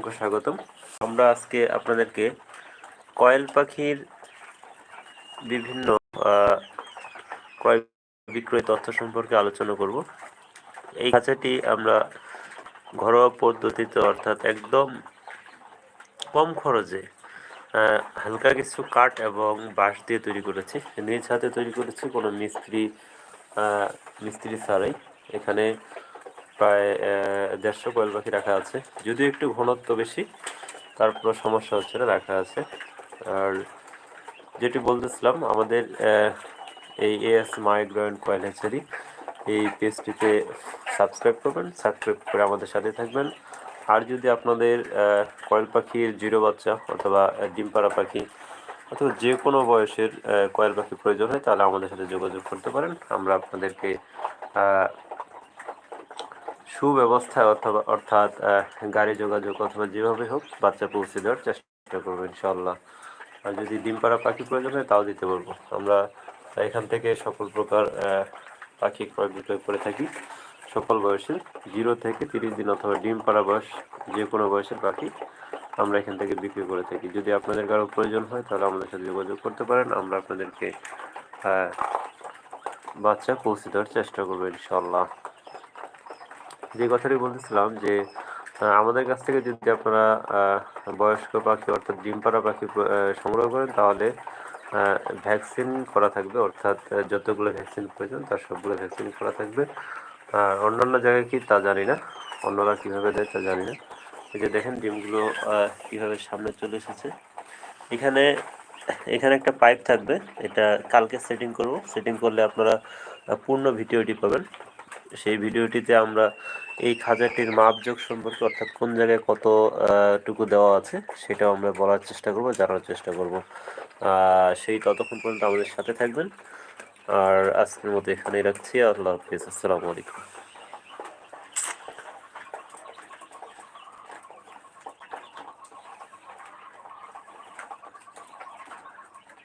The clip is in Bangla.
অসংখ্য স্বাগতম। আমরা আজকে আপনাদেরকে কয়েল পাখির বিভিন্ন ক্রয় বিক্রয় তথ্য সম্পর্কে আলোচনা করব। এই খাঁচাটি আমরা ঘরোয়া পদ্ধতিতে, অর্থাৎ একদম কম খরচে হালকা কিছু কাঠ এবং বাঁশ দিয়ে তৈরি করেছি। নিজ হাতে তৈরি করেছি কোনো মিস্ত্রি মিস্ত্রি ছাড়াই। এখানে প্রায় দেড়শো কোয়েল পাখি রাখা আছে। যদিও একটু ঘনত্ব বেশি তারপর সমস্যা হচ্ছে না রাখা আছে। আর যেটি বলতেছিলাম আমাদের এই এএস গ্রয়েন কয়েল হ্যাচারি এই পেজটিতে সাবস্ক্রাইব করবেন সাবস্ক্রাইব করে আমাদের সাথে থাকবেন। আর যদি আপনাদের কয়েল পাখির জিরো বাচ্চা অথবা আহ, ডিম পাড়া পাখি অথবা যে কোনো বয়সের কয়েল পাখি প্রয়োজন হয় তাহলে আমাদের সাথে যোগাযোগ করতে পারেন। আমরা আপনাদেরকে সুব্যবস্থায় অথবা অর্থাৎ গাড়ি যোগাযোগ অথবা যেভাবে হোক বাচ্চা পৌঁছে দেওয়ার চেষ্টা করব ইনশাল্লাহ আর যদি ডিম পাড়া পাখি প্রয়োজন হয় তাও দিতে পারব। আমরা এখান থেকে সকল প্রকার পাখি ক্রয় বিক্রয় করে থাকি। সকল বয়সের, জিরো থেকে তিরিশ দিন অথবা ডিম পাড়া বয়স যে কোনো বয়সের পাখি আমরা এখান থেকে বিক্রি করে থাকি। যদি আপনাদের কারও প্রয়োজন হয় তাহলে আমাদের সাথে যোগাযোগ করতে পারেন। আমরা আপনাদেরকে বাচ্চা পৌঁছে দেওয়ার চেষ্টা করব ইনশাল্লাহ যে কথাটি বলতেছিলাম যে আমাদের কাছ থেকে যদি আপনারা বয়স্ক পাখি অর্থাৎ ডিম পাড়া পাখি সংগ্রহ করেন, তাহলে ভ্যাকসিন করা থাকবে। অর্থাৎ যতগুলো ভ্যাকসিন প্রয়োজন, তার সবগুলো ভ্যাকসিন করা থাকবে। আর অন্যান্য জায়গায় কি তা জানি না। অন্যরা কীভাবে দেয় তা জানি না। এই যে দেখেন ডিমগুলো কীভাবে সামনে চলে এসেছে। এখানে এখানে একটা পাইপ থাকবে। এটা কালকে সেটিং করব। সেটিং করলে আপনারা পূর্ণ ভিডিওটি পাবেন। সেই ভিডিওটিতে আমরা এই খাজাটির মাপযোগ সম্পর্কে অর্থাৎ কোন জায়গায় কত টুকু দেওয়া আছে সেটাও আমরা বলার চেষ্টা করব, জানার চেষ্টা করব। সেই ততক্ষণ পর্যন্ত আমাদের সাথে থাকবেন। আর আজকের মতো এখানেই রাখছি। আল্লাহ হাফিজ। আসসালামু আলাইকুম।